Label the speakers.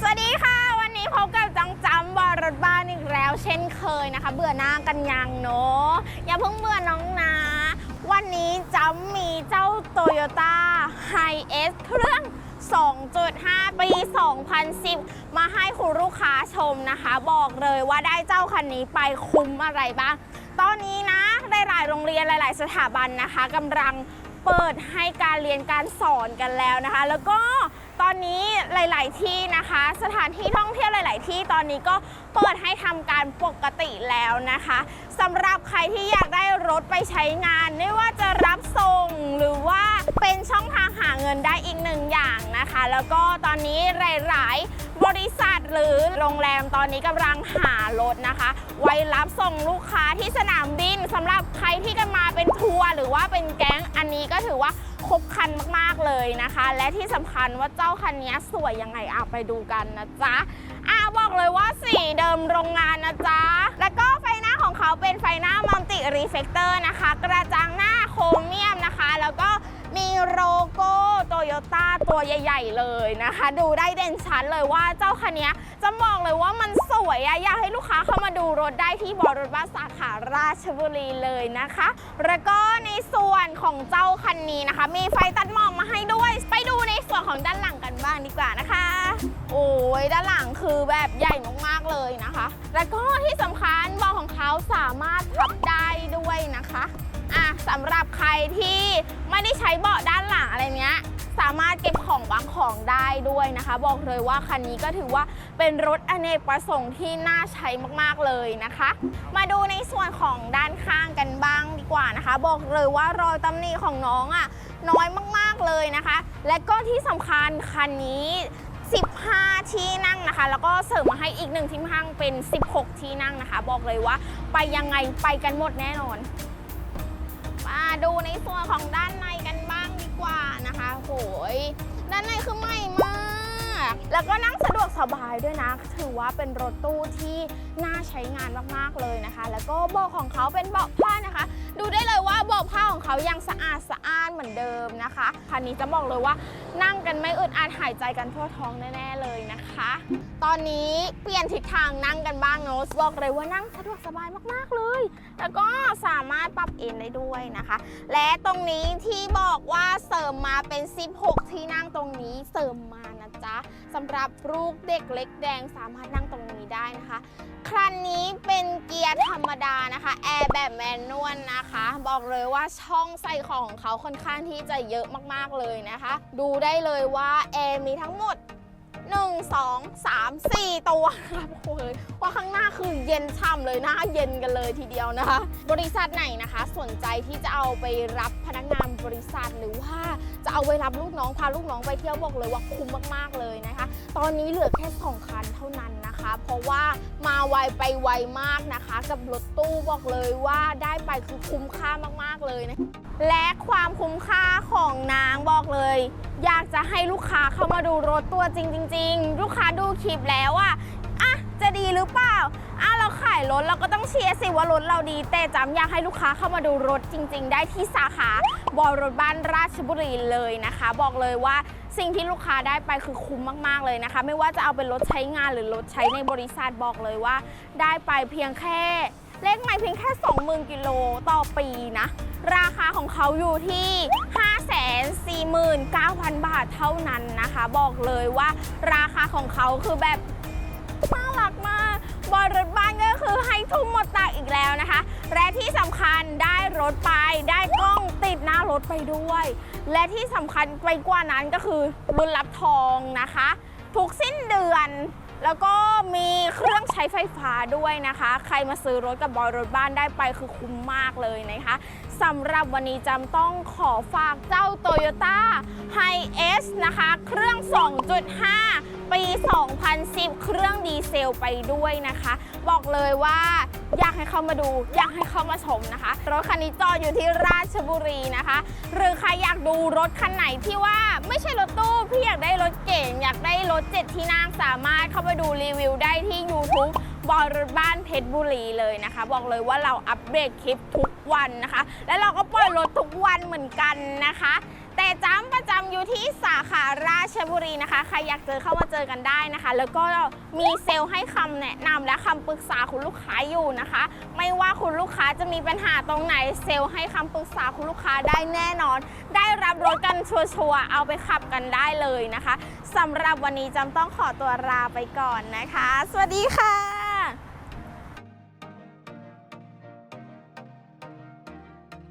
Speaker 1: สวัสดีค่ะ วันนี้พบกับจังจำบอรถบ้านอีกแล้ว เช่นเคยนะคะ เบื่อหน้ากันยังเนาะอย่าเพิ่งเบื่อน้องนะ วันนี้จำมีเจ้า Toyota Hi S เครื่อง 2.5 ปี 2010 มาให้คุณลูกค้าชมนะคะ บอกเลยว่าได้เจ้าคันนี้ไปคุ้มอะไรบ้าง ตอนนี้นะหลายๆโรงเรียนหลาย ๆ สถาบันนะคะกำลัง เปิดให้การเรียนการสอนกันแล้วนะคะ แล้วก็ตอนนี้หลาย ๆ ที่นะคะ สถานที่ท่องเที่ยวหลาย ๆ ที่ตอนนี้ก็เปิดให้ทำการปกติแล้วนะคะสำหรับใครที่อยากได้รถไปใช้งาน ไม่ว่าจะรับส่งหรือว่าเป็นช่องทางหาเงินได้อีกหนึ่งอย่างนะคะ แล้วก็ตอนนี้หลาย ๆ บริษัทหรือโรงแรมตอนนี้กำลังหารถนะคะ ไว้รับส่งลูกค้าที่สนามบินสำหรับใครที่จะมาเป็นทัวร์ หรือว่าเป็นแก๊งอันนี้ก็ถือว่าครบคันมากๆเลยนะคะ และที่สำคัญว่าเจ้าคันนี้สวยยังไงอะไปดูกันนะจ๊ะอะบอกเลยว่าสีเดิมโรงงานนะจ๊ะ แล้วก็ไฟหน้าของเขาเป็นไฟหน้ามัลติรีเฟกเตอร์นะคะ กระจังหน้าโครเมียมนะคะ แล้วก็ มีโลโก้โตโยต้าตัวใหญ่ ๆ เลยนะคะ ดูได้เด่นชัดเลยว่าเจ้าคันนี้จะบอกเลยว่ามันสวยอะอยากให้ลูกค้าเข้ามาดูรถได้ที่บอรถบ้านสาขาราชบุรีเลยนะคะ แล้วก็ในส่วนของเจ้าคันนี้นะคะ มีไฟตัดหมอกมาให้ด้วย ไปดูในส่วนของด้านหลังกันบ้างดีกว่านะคะ โอ้ยด้านหลังคือแบบใหญ่มากๆเลยนะคะ แล้วก็ที่สำคัญเบาะของเขาสามารถพับได้ด้วยนะคะ สำหรับใครที่ไม่ได้ใช้เบาะด้านหลังอะไรเนี้ยสามารถเก็บของวางของได้ด้วยนะคะ บอกเลยว่าคันนี้ก็ถือว่าเป็นรถอเนกประสงค์ที่น่าใช้มากๆเลยนะคะ มาดูในส่วนของด้านข้างกันบ้างดีกว่านะคะ บอกเลยว่ารอยตำหนิของน้องอะน้อยมากๆเลยนะคะ และก็ที่สำคัญคันนี้ 15 ที่นั่งนะคะ แล้วก็เสริมมาให้อีกหนึ่งที่นั่งเป็น 16 ที่นั่งนะคะ บอกเลยว่าไปยังไงไปกันหมดแน่นอน ดูในส่วนของด้านในกันบ้างดีกว่านะคะโหยด้านในคือใหม่มาก แล้วก็นั่งสะดวกสบายด้วยนะ ถือว่าเป็นรถตู้ที่น่าใช้งานมากๆเลยนะคะ แล้วก็เบาะของเขาเป็นเบาะผ้านะคะ ดูได้เลยว่าเบาะผ้าของเขายังสะอาดสะอ้านเหมือนเดิมนะคะคันนี้จะบอกเลยว่านั่งกันไม่อึดอัดหายใจกันทั่วท้องแน่ๆเลยนะคะ ตอนนี้เปลี่ยนทิศทางนั่งกันบ้างเนอะบอกเลยว่านั่งสะดวกสบายมากๆเลย แล้วก็ เอนได้ด้วยนะคะ และตรงนี้ที่บอกว่าเสริมมาเป็น 16 ที่นั่งตรงนี้เสริมมานะจ๊ะสำหรับลูกเด็กเล็กแดงสามารถนั่งตรงนี้ได้นะคะคันนี้เป็นเกียร์ธรรมดานะคะแอร์แบบแมนนวลนะคะ บอกเลยว่าช่องใส่ของของเขาค่อนข้างที่จะเยอะมากๆเลยนะคะ ดูได้เลยว่าแอร์มีทั้งหมด 1 2 3 4 ตัวครับโอ้ยว่าข้างหน้าคือเย็นช่ำเลยหน้าเย็นกันเลยทีเดียวนะคะ บริษัทไหนนะคะ สนใจที่จะเอาไปรับพนักงานบริษัทหรือว่าจะเอาไปรับลูกน้องพาลูกน้องไปเที่ยวบอกเลยว่าคุ้มมากๆเลยนะคะ ตอนนี้เหลือแค่สองคันเท่านั้น เพราะว่ามาไวไปไวมากนะคะ กับรถตู้บอกเลยว่าได้ไปคือคุ้มค่ามากๆเลยนะและความคุ้มค่าของนางบอกเลย อยากจะให้ลูกค้าเข้ามาดูรถตัวจริงจริงๆลูกค้าดูคลิปแล้วอะอะจะดีหรือเปล่าอะเราขายรถเราก็ต้องเชียร์สิว่ารถเราดีแต่จำอยากให้ลูกค้าเข้ามาดูรถจริง ๆ ได้ที่สาขาบอรถบ้านราชบุรีเลยนะคะ บอกเลยว่า สิ่งที่ลูกค้าได้ไปคือคุ้มมาก ๆ เลยนะคะ ไม่ว่าจะเอาเป็นรถใช้งานหรือรถใช้ในบริษัทบอกเลยว่า ได้ไปเพียงแค่ เลขใหม่เพียงแค่ 20,000 กิโลต่อปีนะ ราคาของเขาอยู่ที่ 549,000 บาทเท่านั้นนะคะ บอกเลยว่าราคาของเขาคือแบบน่ารักมาก บอยรถบ้านก็คือให้ทุ่มหมดตักอีกแล้วนะคะ และที่สำคัญได้รถไปได้กล้องติดหน้ารถไปด้วย และที่สำคัญไปกว่านั้นก็คือรุ่นรับทองนะคะ ทุกสิ้นเดือน แล้วก็มีเครื่องใช้ไฟฟ้าด้วยนะคะ ใครมาซื้อรถกับบอยรถบ้านได้ไปคือคุ้มมากเลยนะคะสำหรับวันนี้จำต้องขอฝากเจ้า Toyota h i S นะคะ เครื่อง 2.5 ปี 2010 เครื่องดีเซลไปด้วยนะคะ บอกเลยว่าอยากให้เข้ามาดู อยากให้เข้ามาชมนะคะ รถคันนี้จอดอยู่ที่ราชบุรีนะคะ หรือใครอยากดูรถคันไหนที่ว่า อยากได้รถเจ็ดที่นั่งสามารถเข้าไปดูรีวิวได้ที่ YouTube บอรบ้านเพชรบุรีเลยนะคะ บอกเลยว่าเราอัปเดตคลิปทุกวันนะคะ และเราก็ปล่อยรถทุกวันเหมือนกันนะคะ แต่จำประจำอยู่ที่สาขาราชบุรีนะคะ ใครอยากเจอเข้ามาเจอกันได้นะคะ แล้วก็มีเซลล์ให้คำแนะนำและคำปรึกษาคุณลูกค้าอยู่นะคะ ไม่ว่าคุณลูกค้าจะมีปัญหาตรงไหนเซลล์ให้คำปรึกษาคุณลูกค้าได้แน่นอน ได้รับรถกันชัวร์ๆเอาไปขับกันได้เลยนะคะสำหรับวันนี้จำต้องขอตัวลาไปก่อนนะคะ สวัสดีค่ะ